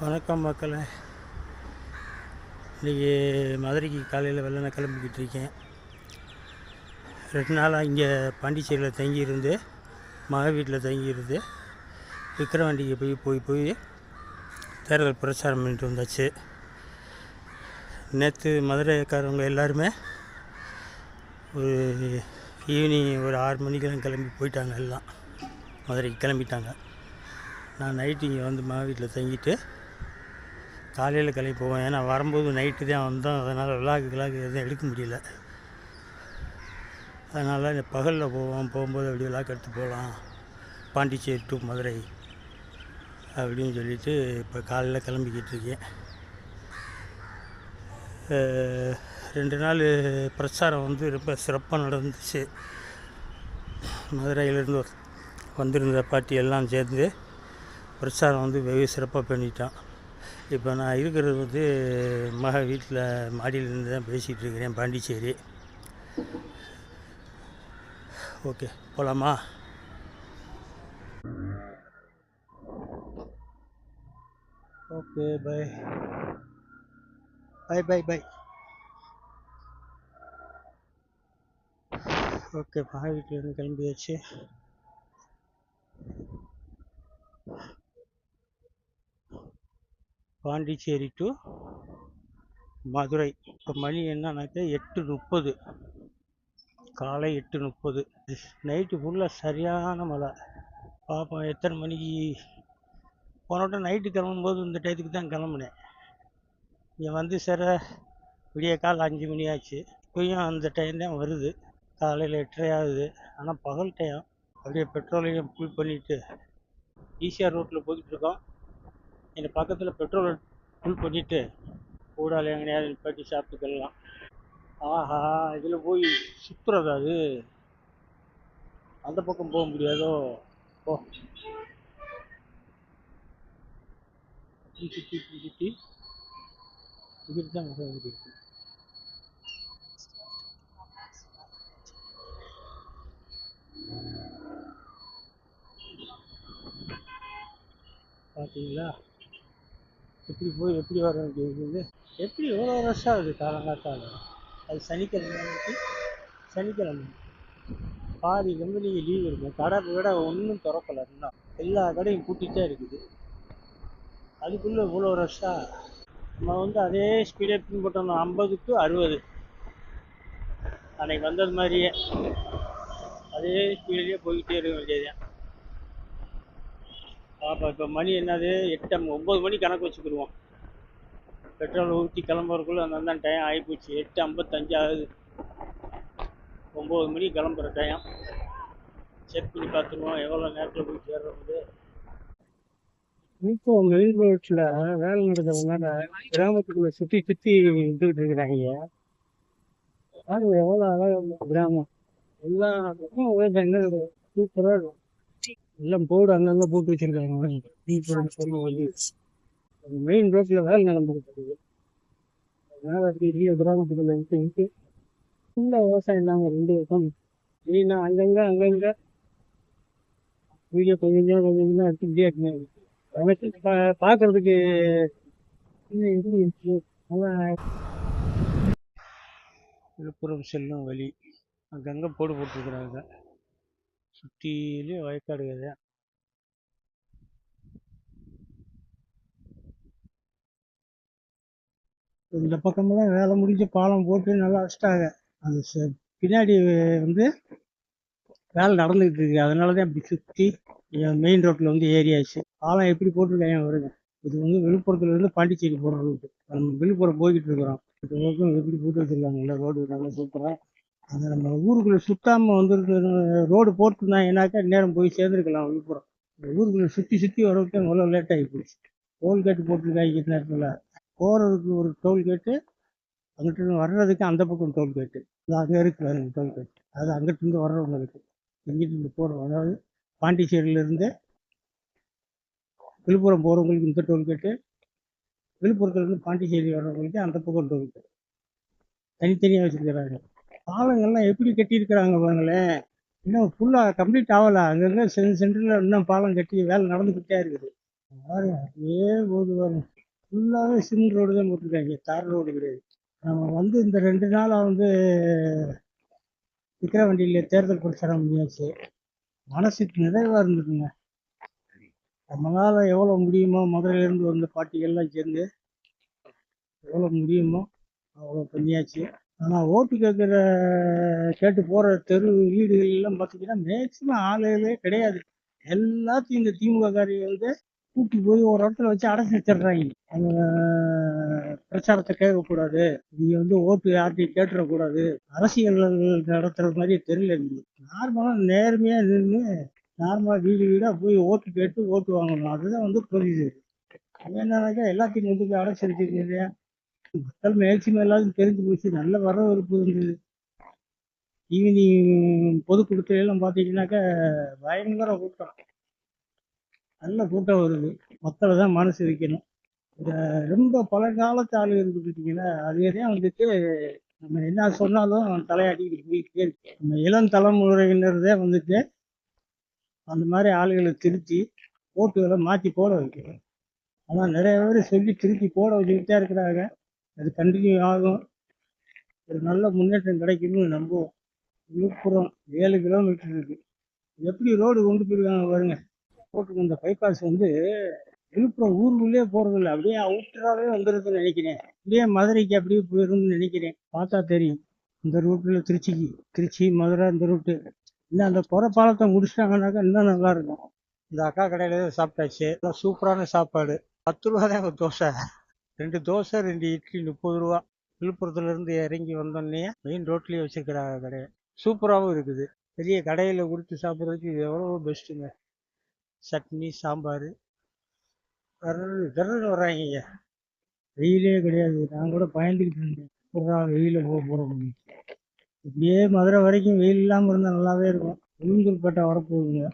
வணக்கம் மக்களே. இன்றைக்கி மதுரைக்கு காலையில் வெள்ளனை கிளம்பிக்கிட்டு இருக்கேன். ரெண்டு நாளாக இங்கே பாண்டிச்சேரியில் தங்கியிருந்து மக வீட்டில் தங்கியிருந்து விக்கிரவாண்டிக்கு போய் போய் போய் தேர்தல் பிரச்சாரம் பண்ணிட்டு வந்தாச்சு. நேற்று மதுரைக்காரவங்க எல்லாருமே ஒரு ஈவினிங் ஒரு ஆறு மணிக்கெல்லாம் கிளம்பி போயிட்டாங்க எல்லாம். மதுரைக்கு கிளம்பிட்டாங்க. நான் நைட்டு இங்கே வந்து மக வீட்டில் தங்கிட்டு காலையில் கிளம்பி போவோம் ஏன்னா வரும்போது நைட்டு தான் வந்தோம். அதனால் விளாக்கு கிளாக்கு எதுவும் எடுக்க முடியல. அதனால் இந்த பகலில் போவோம். போகும்போது அப்படி விளாக்கு எடுத்து போகலாம். பாண்டிச்சேரி டு மதுரை அப்படின்னு சொல்லிட்டு இப்போ காலையில் கிளம்பிக்கிட்டு இருக்கேன். ரெண்டு நாள் பிரச்சாரம் வந்து ரொம்ப சிறப்பாக நடந்துச்சு. மதுரையிலேருந்து வந்திருந்த பாட்டி எல்லாம் சேர்ந்து பிரச்சாரம் வந்து வெகு சிறப்பாக பண்ணிட்டான். இப்போ நான் இருக்கிறது வந்து மக வீட்டில் மாடியிலேருந்து தான் பேசிகிட்டு இருக்கிறேன் பாண்டிச்சேரி. ஓகே போகலாமா okay bye. Bye bye bye. Okay மக வீட்டிலேருந்து கிளம்பியாச்சு. பாண்டிச்சேரி டு மதுரை. இப்போ மணி என்னன்னாக்கா எட்டு முப்பது. காலை எட்டு முப்பது. நைட்டு ஃபுல்லாக சரியான மழை. பார்ப்போம் எத்தனை மணிக்கு? போன வட்டம் நைட்டு கிளம்பும்போது இந்த டயத்துக்கு தான் கிளம்புனேன். இங்கே வந்து சேர விடிய கால் அஞ்சு மணி ஆச்சு. இப்போயும் அந்த டைம் தான் வருது. காலையில் எட்டரை ஆகுது. ஆனால் பகல் டைம் அப்படியே பெட்ரோலையும் ஃபுல் பண்ணிவிட்டு ஈசிஆர் ரோட்டில் போய்கிட்டு இருக்கோம். இந்த பக்கத்தில் பெட்ரோல் ஃபுல் பண்ணிவிட்டு கூடால எங்கனையாவது நிப்பாட்டி சாப்பிட்டுக்கலாம் ஆஹா இதில் போய் சுற்றுறது அது? அந்த பக்கம் போக முடியாதோ? ஓ சுற்றி சுற்றி சுற்றி சுற்றி இதுக்கு தான் வர பார்த்தீங்களா எப்படி போய் எப்படி வர வேண்டியது எப்படி எவ்வளோ ரஷ் ஆகுது காலங்காத்தால? அது சனிக்கிழமை சனிக்கிழமை. பாதி கம்பெனிக்கு லீவ் இருக்கும் கடை விட ஒன்றும் திறக்கல இன்னும். எல்லா கடையும் கூட்டிகிட்டே இருக்குது. அதுக்குள்ளே இவ்வளோ ரஷ்ஷாக நம்ம வந்து அதே ஸ்பீடே பின்பற்றணும். ஐம்பதுக்கு அறுபது. அன்னைக்கு வந்தது மாதிரியே. அதே ஸ்பீடிலே போய்கிட்டே இருக்க வேண்டியதுதான். பாப்பா இப்போ மணி என்னது? எட்டு ஒம்பது மணி கணக்கு வச்சுக்கிடுவோம் பெட்ரோல் ஊற்றி கிளம்புறதுக்குள்ளே அந்த டைம் ஆகிப்போச்சு எட்டு ஐம்பத்தஞ்சு ஆகுது. ஒம்பது மணி கிளம்புற டைம் செக் பண்ணி பார்த்துருவோம் எவ்வளோ நேரத்தில் போய் சேர்றது இப்போ மெயின் ரோட்டில் வேலை நடக்கிறதுனால கிராமத்துக்குள்ள சுற்றி சுற்றி இருந்துகிட்டு இருக்கிறாங்க. அது எவ்வளோ அழகாக கிராமம். எல்லா என்ன சூப்பராக இருக்கும். எல்லாம் போர்டு அங்கங்கே போட்டு வச்சிருக்காங்க. மெயின் ரோட்ல வேலை நடந்துகிட்டு இருக்குது அதனால அப்படி பெரிய கிராமத்துக்குள்ள விட்டு ஃபுல்லாக விவசாயம் தாங்க ரெண்டு வருஷம் மெயினாக அங்கங்கே அங்கங்கே வீடியோ கொஞ்சம் கொஞ்சம் கொஞ்சம் கொஞ்சம் எடுத்துக்கிட்டே இருக்கணும் பார்க்கறதுக்கு இன்னும் எப்படி விழுப்புரம் செல்லும் வழி. அங்கங்கே போடு போட்டுருக்குறாங்க. சுற்றிலையும் வயக்காடுகள் தான் இந்த பக்கமெல்லாம் வேலை முடிஞ்சு பாலம் போட்டு நல்லா வச்சிட்டாங்க. அது பின்னாடி வந்து வேலை நடந்துகிட்டு இருக்கு. அதனால தான் இப்படி சுற்றி மெயின் ரோட்டில் வந்து ஏரியாச்சு பாலம் எப்படி போட்டிருக்காங்க வருங்க இது வந்து விழுப்புரத்துல இருந்து பாண்டிச்சேரி போகிற ரூட்டு நம்ம விழுப்புரம் போய்கிட்டு இருக்கிறோம். இப்போ பக்கம் எப்படி போட்டு வச்சுருக்காங்க? ரோடு நல்லா சூப்பராக அது நம்ம ஊருக்குள்ளே சுத்தாமல் வந்துருக்கு ரோடு போட்டுருந்தாங்கன்னாக்கா நேரம் போய் சேர்ந்துருக்கலாம் விழுப்புரம். இந்த ஊருக்குள்ளே சுற்றி சுற்றி வரதுக்கு அவ்வளோ லேட் ஆகி போச்சு. டோல்கேட் போட்டிருக்காங்க நேரத்தில். போகிறதுக்கு ஒரு டோல்கேட்டு அங்கிட்டு வர்றதுக்கு அந்த பக்கம் டோல்கேட்டு அது அங்கே இருக்குது டோல்கேட் அது அங்கிட்டிருந்து வர்றவங்களுக்கு இங்கிட்டிருந்து போகிறோம் அதாவது பாண்டிச்சேரியிலேருந்து விழுப்புரம் போகிறவங்களுக்கு இந்த டோல்கேட்டு விழுப்புரத்துலேருந்து பாண்டிச்சேரி வர்றவங்களுக்கு அந்த பக்கம் டோல்கேட் தனித்தனியாக வச்சுருக்கிறாங்க. பாலங்கள்லாம் எப்படி கட்டியிருக்கிறாங்க பாருங்களேன் இன்னும் ஃபுல்லாக கம்ப்ளீட் ஆகலை. அங்கங்கே சென்ட் சென்டரில் இன்னும் பாலம் கட்டி வேலை நடந்துக்கிட்டே இருக்குது. பாருங்க அப்படியே போது பாருங்க. ஃபுல்லாகவே சிமெண்ட் ரோடு தான் போட்டிருக்காங்க. தார் ரோடு கிடையாது. நம்ம வந்து இந்த ரெண்டு நாளாக வந்து விக்கிரவண்டியில் தேர்தல் பிரச்சாரம் பண்ணியாச்சு மனசுக்கு நிறைவாக இருந்ததுங்க. நம்மளால் எவ்வளோ முடியுமோ முதல்லேருந்து வந்த பாட்டிகள்லாம் சேர்ந்து எவ்வளோ முடியுமோ அவ்வளோ பண்ணியாச்சு. ஆனால் ஓட்டு கேட்குற கேட்டு போகிற தெரு வீடுகள் எல்லாம் பார்த்தீங்கன்னா மேக்சிமம் ஆளுகளே கிடையாது. எல்லாத்தையும் இந்த திமுக காரியம் வந்து கூட்டி போய் ஒரு இடத்துல வச்சு அடைச்சி வச்சிடுறாங்க. அவங்க பிரச்சாரத்தை கேட்கக்கூடாது. நீ வந்து ஓட்டு யார்ட்டையும் கேட்டுறக்கூடாது. அரசியல் நடத்துற மாதிரி தெரியல நீங்க நார்மலாக நேர்மையாக நின்று நார்மலாக வீடு வீடாக போய் ஓட்டு கேட்டு ஓட்டு வாங்கணும். அதுதான் வந்து புரியுது என்னன்னாக்கா எல்லாத்தையும் கொண்டு போய் அடைச்சி வச்சிருக்கீங்க மக்கள் மேக்சிமம் எல்லாரும் தெரிஞ்சு போச்சு. நல்ல வரவேற்பு இருந்தது. ஈவினிங் பொதுக்கூட்டத்துல எல்லாம் பார்த்தீங்கன்னாக்கா பயங்கர கூட்டம். நல்ல கூட்டம் வருது. மக்களை தான் மனசு வைக்கணும் இந்த ரொம்ப பழங்காலத்து ஆளு இருக்கு பார்த்தீங்களா அதுவே தான் வந்துட்டு நம்ம என்ன சொன்னாலும் தலையாட்டிக்கிட்டு போயிட்டே இருக்கு. நம்ம இளம் தலைமுறையினர் தான் வந்துட்டு அந்த மாதிரி ஆளுகளை திருத்தி ஓட்டுகளை மாற்றி போட வைக்கணும். ஆனால் நிறைய பேர் சொல்லி திருப்பி போட வச்சுக்கிட்டே இருக்கிறாங்க. அது கண்டினியூ ஆகும் ஒரு நல்ல முன்னேற்றம் கிடைக்கும்னு நம்புவோம். விழுப்புரம் ஏழு கிலோமீட்டர் இருக்கு. எப்படி ரோடு கொண்டு போயிருக்காங்க பாருங்க. போட்டுருக்க இந்த பைபாஸ் வந்து விழுப்புரம் ஊருக்குள்ளேயே போறதில்ல. அப்படியே அவுட்டராகவே வந்துருதுன்னு நினைக்கிறேன். அப்படியே மதுரைக்கு அப்படியே போயிரும்னு நினைக்கிறேன். பார்த்தா தெரியும். இந்த ரூட்டில் திருச்சிக்கு திருச்சி மதுரை இந்த ரூட்டு இன்னும் அந்த புற பாலத்தை முடிச்சிட்டாங்கன்னாக்கா இன்னும் நல்லா இருக்கும். இந்த அக்கா கடையில சாப்பிட்டாச்சு. நல்லா சூப்பரான சாப்பாடு. பத்து ரூபா தான் தோசை. ரெண்டு தோசை ரெண்டு இட்லி முப்பது ரூபா. விழுப்புரத்துலேருந்து இறங்கி வந்தோடனே மெயின் ரோட்லேயே வச்சிருக்கிறாங்க கடையை சூப்பராகவும் இருக்குது. பெரிய கடையில் கொடுத்து சாப்பிட்றதுக்கு இது எவ்வளோ பெஸ்ட்டுங்க சட்னி சாம்பார். கரடு கரடு வர்றாங்க வெயிலே கிடையாது. நான் கூட பயந்துக்கிட்டு இருந்தேன். வெயிலில் போக போகிறோம் இப்படியே மதுரை வரைக்கும் வெயில் இல்லாமல் இருந்தால் நல்லாவே இருக்கும். உளுந்தூர்பேட்டை வரப்போகுதுங்க.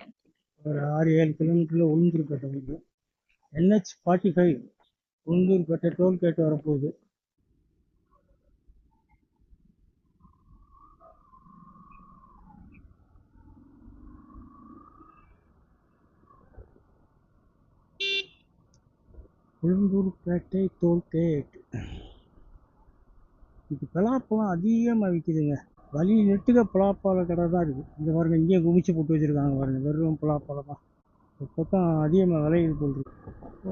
ஒரு ஆறு ஏழு கிலோமீட்டரில் உளுந்தூர்பேட்டை வருது. NH forty five Ulundurpettai tollgate வரப்போகுது. உளுந்தூர்பேட்டை டோல்கேட் இது பலாப்பழம் அதிகமாக விற்கிதுங்க வழி நெட்டுக்க பலாப்பழ கடை தான் இருக்குது. இந்த பாருங்கள் இங்கேயே குமிச்சு போட்டு வச்சுருக்காங்க பாருங்கள் வெறும் பலாப்பழம் தான் ஒரு அதிகமாக விளையுது போல்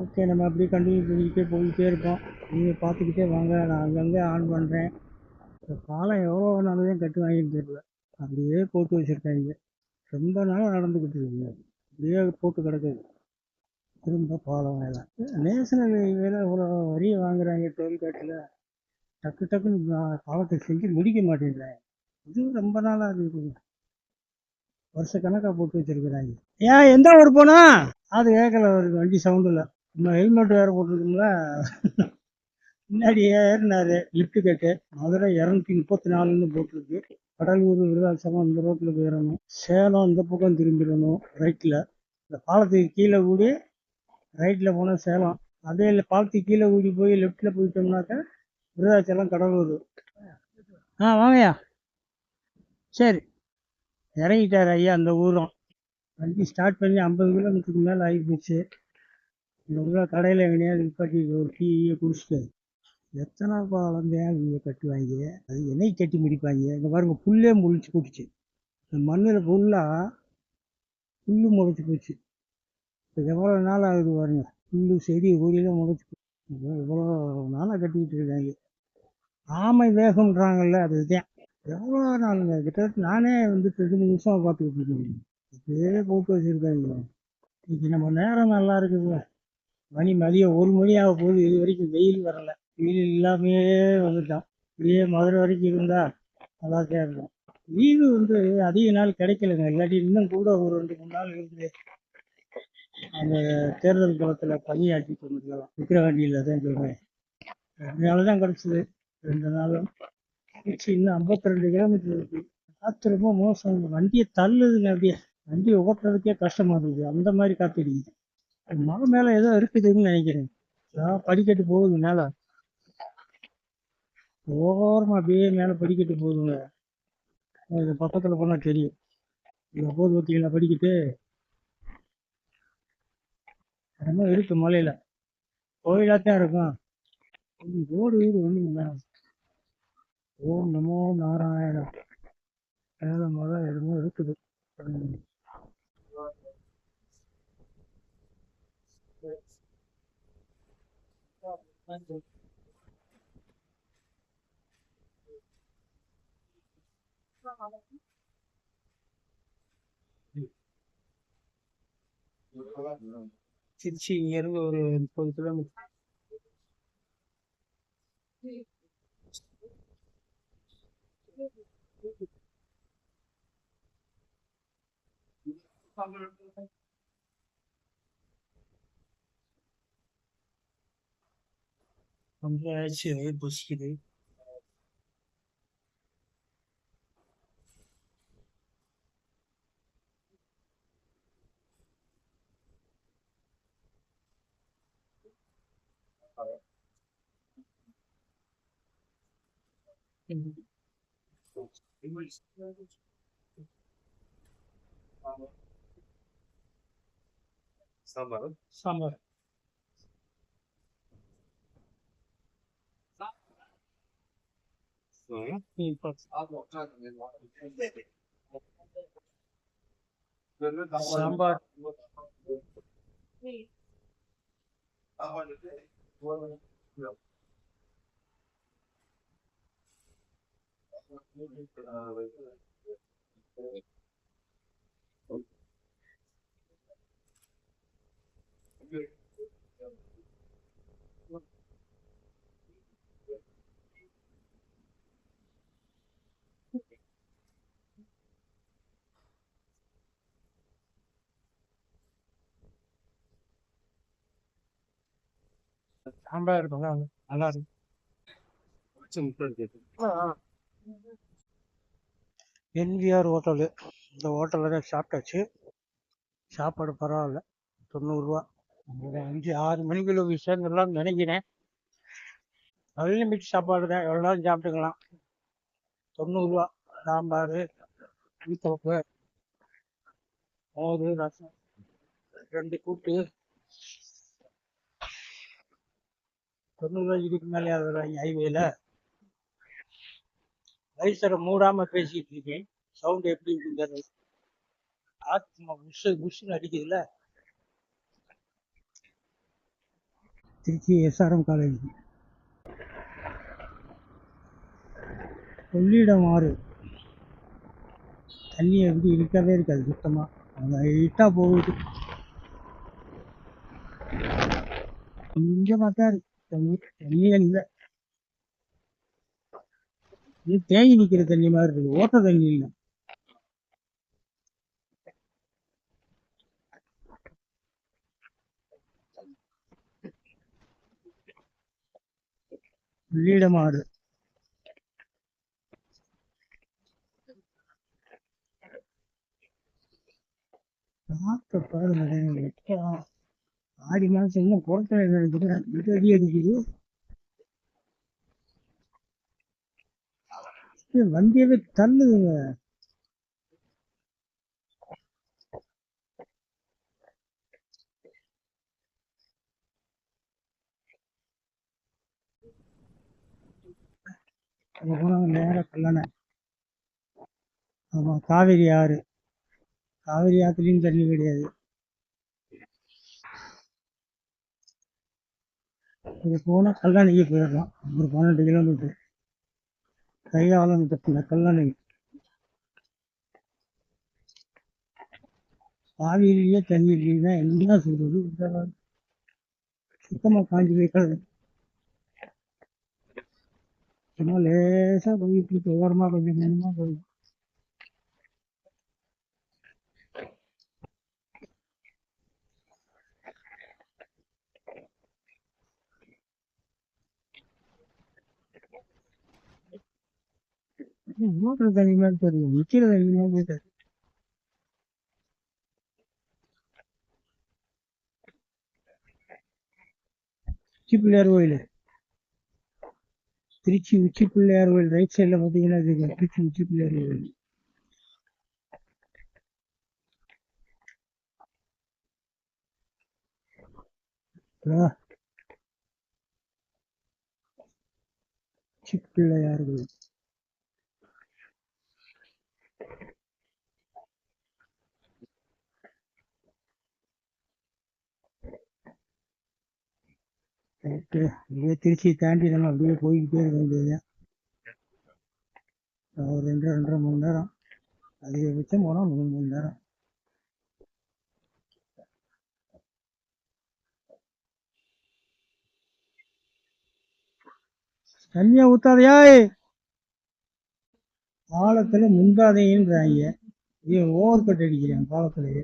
ஓகே நம்ம அப்படியே கண்டினியூ பண்ணிக்கிட்டே போய்கிட்டே இருப்போம் நீங்கள் பார்த்துக்கிட்டே வாங்க. நான் அங்கங்கே ஆன் பண்ணுறேன் இப்போ பாலம் எவ்வளோ நாள் கட்டு வாங்கின்னு தெரியல. அப்படியே போட்டு வச்சுருக்காங்க. ரொம்ப நாளாக நடந்துக்கிட்டு இருக்குங்க. அப்படியே போட்டு கிடக்குது. திரும்ப பாலம் வேலை நேஷனல் ஹைவேல இவ்வளோ வரியை வாங்குறாங்க டோல்கேட்டில் டக்கு டக்குன்னு பாலத்தை செஞ்சு முடிக்க மாட்டேங்கிறாங்க இது ரொம்ப நாளாக இருக்குது வருஷ கணக்காக போட்டு வச்சிருக்கிறாங்க. ஏன் எந்த ஊர் போனா? அது கேட்கல வருது வண்டி சவுண்டில் நம்ம ஹெல்மெட் வேறு போட்டிருக்கோம்ல. முன்னாடி ஏறினாரு லிஃப்ட் கேட்டு. மதுரை இரநூத்தி முப்பத்தி நாலுன்னு போட்டிருக்கு. கடலூர் விருதாச்சலம் இந்த ரோட்டில் போயிடணும் சேலம் இந்த பக்கம் திரும்பிடணும் ரைட்டில் இந்த பாலத்துக்கு கீழே கூடி ரைட்டில் போனால் சேலம். அதே இல்லை பாலத்துக்கு கீழே கூடி போய் லெஃப்ட்டில் போயிட்டோம்னாக்கா விருதாச்சலம் கடலூர். ஆ வாங்கய்யா. சரி. இறங்கிட்டார் ஐயா அந்த ஊரும். வண்டி ஸ்டார்ட் பண்ணி ஐம்பது கிலோமீட்டருக்கு மேலே ஆகி போச்சு. இந்த ஊரில் கடையில் எங்கேயாவது நிப்பாட்டி ஒரு டீயை குடிச்சிட்டு எத்தனை குழந்தையாக இங்கே கட்டுவாங்க. அது என்னைக்கு கட்டி முடிப்பாங்க? இங்கே பாருங்க புல்லே முழிச்சு போட்டுச்சு. இந்த மண்ணில் ஃபுல்லாக புல்லு முளைச்சி போச்சு. இப்போ எவ்வளோ நாள் ஆகுது பாருங்க. புல்லு செடி கொடியெல்லாம் முளைச்சி போச்சு. இவ்வளோ நாளாக கட்டிக்கிட்டு இருக்காங்க. ஆமை வேகம்ன்றாங்கல்ல அதுதான். எவ்வளோ நாளுங்க? கிட்டத்தட்ட நானே வந்து ரெண்டு மூணு நிமிஷம் பார்த்துக்கிட்டு இருக்கேன். இப்படியே போட்டு வச்சுருக்காங்க. இன்னைக்கு நம்ம நேரம் நல்லா இருக்குதுங்க. மணி மதியம் ஒரு மணி ஆக போது இது வரைக்கும் வெயில் வரலை. வெயில் இல்லாமையே வந்துட்டான். இப்படியே மதுரை வரைக்கும் இருந்தா நல்லா தான் இருக்கும். லீவு வந்து அதிக நாள் கிடைக்கலங்க. இல்லாட்டி இன்னும் கூட ஒரு ரெண்டு மூணு நாள் இருந்து அந்த தேர்தல் காலத்தில் பணியாற்றி வந்துருக்கலாம் விக்கிரவாண்டியில் தான் சொல்கிறேன் ரெண்டு நாள் தான் கிடச்சிது. ரெண்டு நாளும் இன்னும் ஐம்பத்தி ரெண்டு கிலோமீட்டர் இருக்கு. காற்று ரொம்ப மோசம். வண்டியை தள்ளுதுங்க அப்படியே. வண்டியை ஓட்டுறதுக்கே கஷ்டமா இருக்குது அந்த மாதிரி காற்று அடிக்குது மேல மலை ஏதோ இருக்குதுன்னு நினைக்கிறேன். அதான் படிக்கட்டு போகுது மேல. ஓரமா அப்படியே மேல படிக்கட்டு போகுதுங்க. இது பக்கத்துல போனா தெரியும். இங்கே போது பார்த்தீங்களா படிக்கட்டு. ரொம்ப இருக்கு மலையில. கோயிலாத்தான் இருக்கும். ரோடு வீடு ஒன்றும் ஓம் நமோ நாராயணம் மேல மலை எதுவும் இருக்குது. திருச்சி திருச்சி இங்கேருந்து ஒரு முப்பது கிலோமீட்டர். ரொம்ப ஆச்சு வயிறு பசிக்குது ம். சாம்பார் சாம்பார் ம், பாத்து. சாம்பார் சாம்பார் இருக்குங்க அது நல்லா இருக்கு. NVR hotel. இந்த ஹோட்டலில் தான் சாப்பிட்டாச்சு. சாப்பாடு பரவாயில்ல. தொண்ணூறுரூவா ஒரு அஞ்சு ஆறு மணிக்குள்ள போய் சேர்ந்துடலாம்னு நினைக்கிறேன். அன்லிமிட் சாப்பாடு தான். எவ்வளோ நேரம் சாப்பிட்டுக்கலாம். தொண்ணூறுரூவா சாம்பார் ஊத்தப்பப்பு மோர் ரசம் ரெண்டு கூட்டு. தொண்ணூறுரூவா இதுக்கு மேலே ஆகுறாங்க ஹைவேல வயசரை மூடாம பேசிட்டு இருக்கேன். சவுண்ட் எப்படி இருக்குங்கிறது ஆத்மா புஷ் புஷ்னு அடிக்குதுல்ல. திருச்சி எஸ்ஆர்எம் காலேஜ் கொள்ளிடம் ஆறு. தண்ணி எப்படி இருக்கவே இருக்காது சுத்தமாக அது ஹைட்டா போகுது. இங்கே பார்த்தா இருக்கு. தண்ணி தண்ணியே இல்லை. இது தேங்கி நிற்கிற தண்ணி மாதிரி இருக்கு. ஓட்ட தண்ணி இல்லை. கொள்ளிடம் ஆறு பாருங்க ஆடி மாசம் இன்னும் பொருட்கள் நினைக்கிறேன் அடி அடிக்குது. வண்டியவே தள்ளுதுங்க. அங்க கல்லணை ஆமா காவேரி ஆறு. காவேரி ஆத்துலயும் தண்ணி கிடையாது. இது போனா கல்லணைக்கு போயிடலாம் ஒரு பன்னெண்டு கிலோமீட்டர். கையாளம் தட்டின கல்லணை. காவிரியிலேயே தண்ணி இல்லைன்னா என்ன சொல்றது? சுத்தமாக சுத்தமா காஞ்சி போய் சும்மா லேசா போயிட்டு இருக்கு ஓரமா கொஞ்சம் கொஞ்சமா போகுது ஓட்டுற தண்ணி மாதிரி தெரியும் நிக்கிற தண்ணி மாதிரி தெரியும் உச்சி பிள்ளையார் கோயில் திருச்சி உச்சி பிள்ளையார் கோயில் ரைட் சைடுல பார்த்தீங்கன்னா தெரியும் திருச்சி உச்சி பிள்ளையார் கோயில் சிப்பிள்ளையார்கள் கரெக்டு. அப்படியே திருச்சி தாண்டி நம்ம அப்படியே போய்கிட்டே இருக்க வேண்டியது ஒரு ரெண்டு ரெண்டரை மணி நேரம். அதிகபட்சம் போனால் மூணு மணி நேரம். தண்ணியை ஊத்தாதையா? பாலத்துல முந்தாதைன்றாங்க ஏன் ஓவர் கட் அடிக்கிறேன் பாலத்திலேயே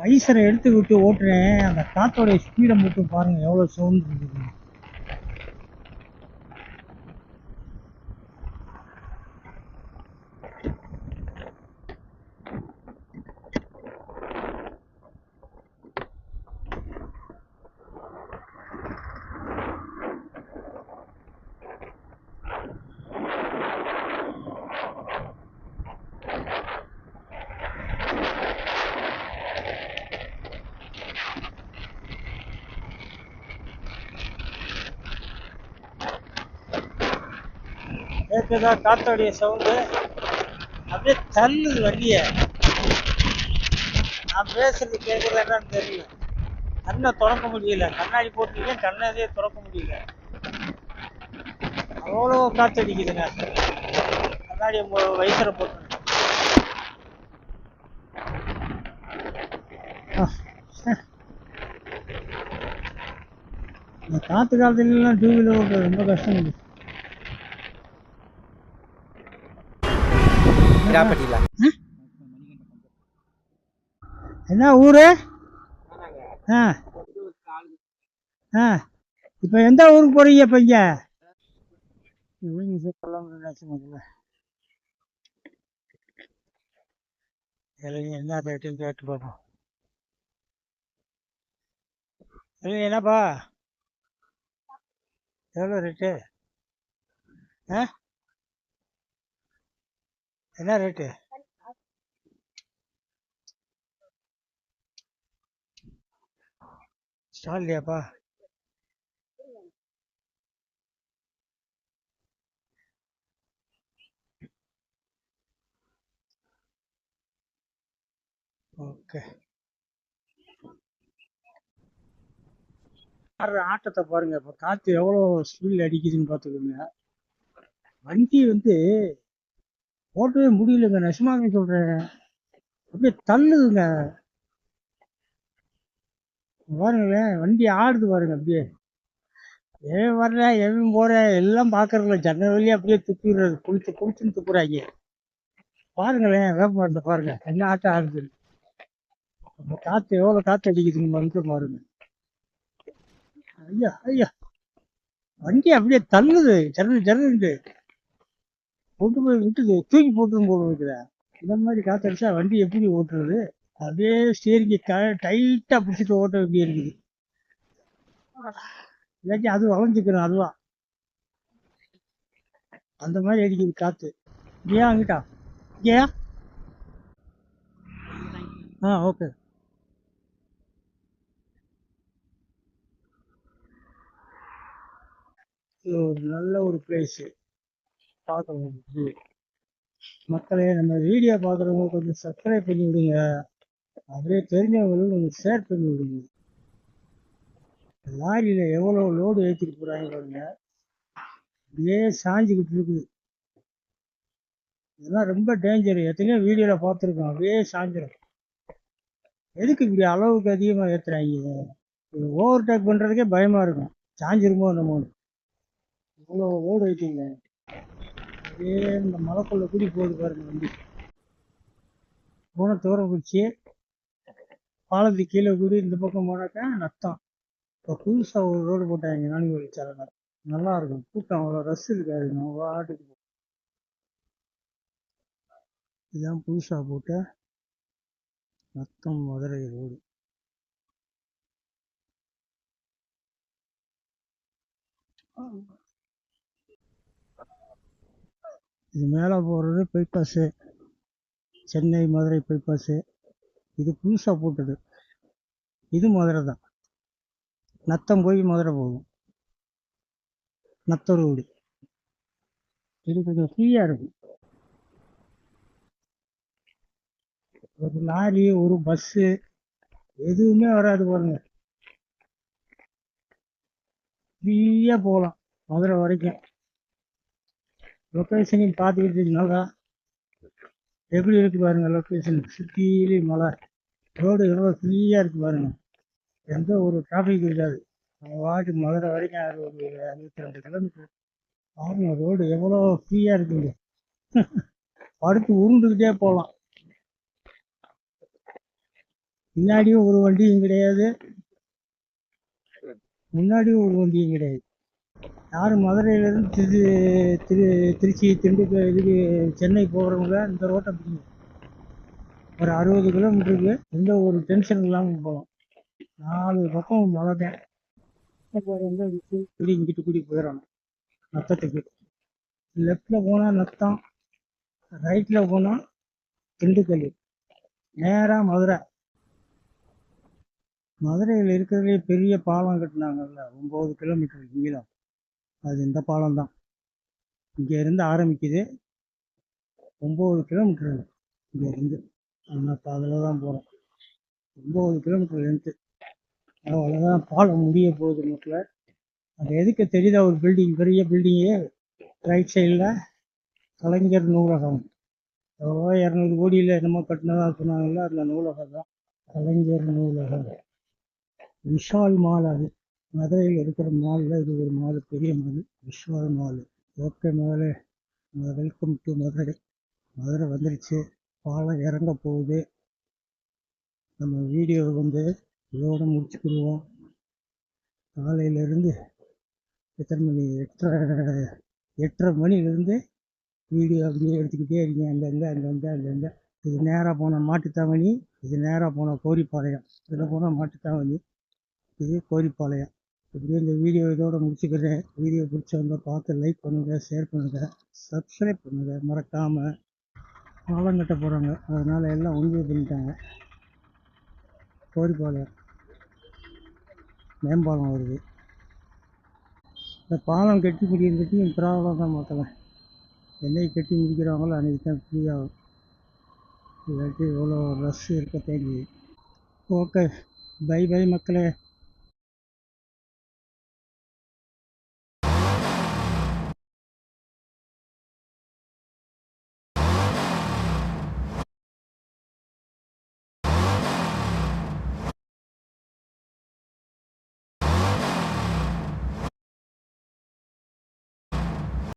வைசரை எடுத்து விட்டு ஓட்டுறேன். அந்த காத்தோடைய ஸ்பீடை மட்டும் பாருங்கள் எவ்வளோ சவுண்ட் இருக்குது. கேட்குதா காத்தோடைய சவுண்டு? அப்படியே தள்ளுது வண்டியை. நான் பேசுறது கேட்குறது தெரியல. கண்ணை திறக்க முடியல. கண்ணாடி போட்டுருக்கேன் கண்ணதே திறக்க முடியல. அவ்வளோ காத்தடிக்குதுங்க. கண்ணாடி வயசுல போட்டு இந்த காற்று காலத்துலலாம் டூ வீலர் ரொம்ப கஷ்டம் இல்லை கிராப்பட்டியில் என்ன ஊரு? ஆ. ஆ. இப்போ எந்த ஊருக்கு போறீங்க இப்போ இங்கே என்ன ரேட்டுன்னு கேட்டு பார்ப்போம் என்னப்பா? எவ்வளோ ரேட்டு ஆ? என்ன ரேட்டு ஸ்டால் இல்லையாப்பா ஓகே ஆடுற ஆட்டத்தை பாருங்க இப்போ காற்று எவ்வளோ ஸ்பீடில் அடிக்குதுன்னு பார்த்துக்கோங்க. வண்டி வந்து ஓட்டவே முடியலங்க. நெசமாவே சொல்கிறேன் அப்படியே தள்ளுதுங்க. பாருங்களேன் வண்டி ஆடுது பாருங்க அப்படியே. ஏன் வர்ற எவன் போற எல்லாம் பார்க்கறதில்ல ஜன்னல் வழியே அப்படியே துப்பிடுறது. குளிச்சு குளிச்சுன்னு துப்புறாங்க. பாருங்களேன் வேப்பமரத்தை பாருங்க. என்ன ஆட்டம் ஆடுது. காற்று எவ்வளோ காற்று அடிக்குதுன்னு வந்து பாருங்க. ஐயா ஐயா. வண்டி அப்படியே தள்ளுது. ஜன்னல் ஜன்னல் கொண்டு போய் விட்டு தூக்கி போட்டு போல வைக்கிறேன். இந்த மாதிரி காத்தடிச்சா வண்டி எப்படி ஓட்டுறது? அப்படியே ஸ்டேரிங்க க டைட்டாக பிடிச்சிட்டு ஓட்ட வேண்டிய இருக்குது. இல்லாட்டி அது வளைஞ்சிக்கிறோம் அதுவா. அந்த மாதிரி அடிக்குது காற்று ஏன் அங்கிட்டா? ஏன் ஆ ஓகே. ஒரு நல்ல ஒரு பிளேஸு பார்க்குறவங்களுக்கு மக்களே நம்ம வீடியோ பார்க்குறவங்க கொஞ்சம் சப்ஸ்கிரைப் பண்ணி விடுங்க. அப்படியே தெரிஞ்சவங்களுக்கு கொஞ்சம் ஷேர் பண்ணி விடுங்க. லாரியில் எவ்வளோ லோடு ஏற்றிட்டு போகிறாங்க பாருங்க. அப்படியே சாஞ்சிக்கிட்டு இருக்குது. இதெல்லாம் ரொம்ப டேஞ்சர் எத்தனையோ வீடியோவில் பார்த்துருக்கோம். அப்படியே சாஞ்சிடும் எதுக்கு இப்படி அளவுக்கு அதிகமாக ஏற்றுறாங்க ஓவர் டேக் பண்ணுறதுக்கே பயமாக இருக்கும். சாஞ்சிருமோ என்னமோன்னு. இவ்வளோ லோடு ஏற்றிங்க அப்படியே இந்த மலைக்குள்ள கூடி போகுது பாருங்க வண்டி. போன தூரம் குச்சி பாலத்து கீழே கூடி இந்த பக்கம் போனாக்கா நத்தம். இப்போ புதுசாக ஒரு ரோடு போட்டாங்க நான்கு வழிச்சாலை நல்லா இருக்கும். கூட்டம் அவ்வளோ ரஸ் இருக்காது. நம்ம ஆட்டுக்கு இதுதான் புதுசாக போட்ட நத்தம் மதுரை ரோடு இது மேலே போகிறது பைபாஸு சென்னை மதுரை பைபாஸு இது புதுசாக போட்டது. இது மதுரை தான். நத்தம் போய் மதுரை போகும். நத்த ரோடு. இது கொஞ்சம் ஃப்ரீயாக இருக்கும். ஒரு லாரி ஒரு பஸ்ஸு எதுவுமே வராது பாருங்க. ஃப்ரீயாக போகலாம். மதுரை வரைக்கும். லொக்கேஷனையும் பார்த்துக்கிட்டு நல்லா எப்படி இருக்குது பாருங்க லொக்கேஷன். சுற்றிலும் மலை ரோடு எவ்வளோ ஃப்ரீயாக இருக்கு பாருங்க. எந்த ஒரு டிராஃபிக் இருக்காது. நம்ம வாட்டு மதுரை வரைக்கும் அது ஒரு அறுபத்தி ரெண்டு கிலோமீட்டர் பாருங்கள் ரோடு எவ்வளோ ஃப்ரீயாக இருக்குங்க. படுத்து உருண்டுக்கிட்டே போகலாம். பின்னாடியும் ஒரு வண்டியும் கிடையாது. முன்னாடியும் ஒரு வண்டியும் கிடையாது. யார் மதுரையிலேருந்து திரு திரு திருச்சி திண்டுக்கல் இதுக்கு சென்னை போகிறவங்க இந்த ரோட்டை பிடிங்க. ஒரு அறுபது கிலோமீட்டருக்கு எந்த ஒரு டென்ஷன் இல்லாமல் போகலாம். நாலு பக்கம் மழை தான். வந்து இப்படி இங்கிட்டு கூடி போயிடணும். நத்தத்துக்கு லெஃப்டில் போனால் நத்தம் ரைட்டில் போனால் திண்டுக்கல். நேராக மதுரை. மதுரையில் இருக்கிறதுலே பெரிய பாலம் கட்டினாங்கல்ல ஒம்பது கிலோமீட்டருக்கு நீளம் அது இந்த பாலம் தான் இங்கேருந்து ஆரம்பிக்குது. ஒம்பது கிலோமீட்டர் இங்கேருந்து ஆனால் இப்போ அதில் தான் போகிறோம் ஒம்பது கிலோமீட்டர் லென்த்து அவ்வளோதான் பாலம் முடிய போகுது மக்கள். அது எதுக்கு தெரியுதா? ஒரு பில்டிங் பெரிய பில்டிங்கு ரைட் சைடில் கலைஞர் நூலகம். எவ்வளோ இரநூறு கோடியில் என்னமோ கட்டினதாக சொன்னாங்கல்ல அந்த நூலகம் தான் கலைஞர் நூலகம். விஷால் மால் அது. மதுரையில் இருக்கிற மாலில் இது ஒரு மால் பெரிய mall Vishal mall. Okay mall welcome to Madurai. Madurai வந்துருச்சு. பாலம் இறங்க போகுது. நம்ம வீடியோ வந்து இதோட முடிச்சுக்கிடுவோம். காலையிலேருந்து எத்தனை மணி? எட்டரை எட்டரை மணிலேருந்து வீடியோ அப்படியே எடுத்துக்கிட்டே இருக்கீங்க. அங்கங்கே அங்கங்கே அங்கங்கே இது நேராக போன மாட்டுத்தாவணி இது நேராக போன கோரிப்பாளையம். இதில் போனால் மாட்டுத்தாவணி இது கோரிப்பாளையம். இப்படியே இந்த வீடியோ இதோட முடிச்சுக்கிறேன். வீடியோ பிடிச்சவங்க பார்த்து லைக் பண்ணுங்கள் ஷேர் பண்ணுங்கள் சப்ஸ்கிரைப் பண்ணுங்கள் மறக்காமல் பாலம் கட்ட போகிறாங்க அதனால் எல்லாம் ஒன்றிய பண்ணிட்டாங்க. கோரிப்பாளையம். மேம்பாலம் வருது. இந்த பாலம் கட்டி முடிக்கிறதுக்கு ப்ராப்ளம் தான் மக்களேன் என்னைக்கு கட்டி முடிக்கிறாங்களோ அன்றைக்கி தான் ஃப்ரீயாகும் இல்லாட்டி எவ்வளோ ரஷ் இருக்க தேங்கி ஓகே பை பை மக்களே.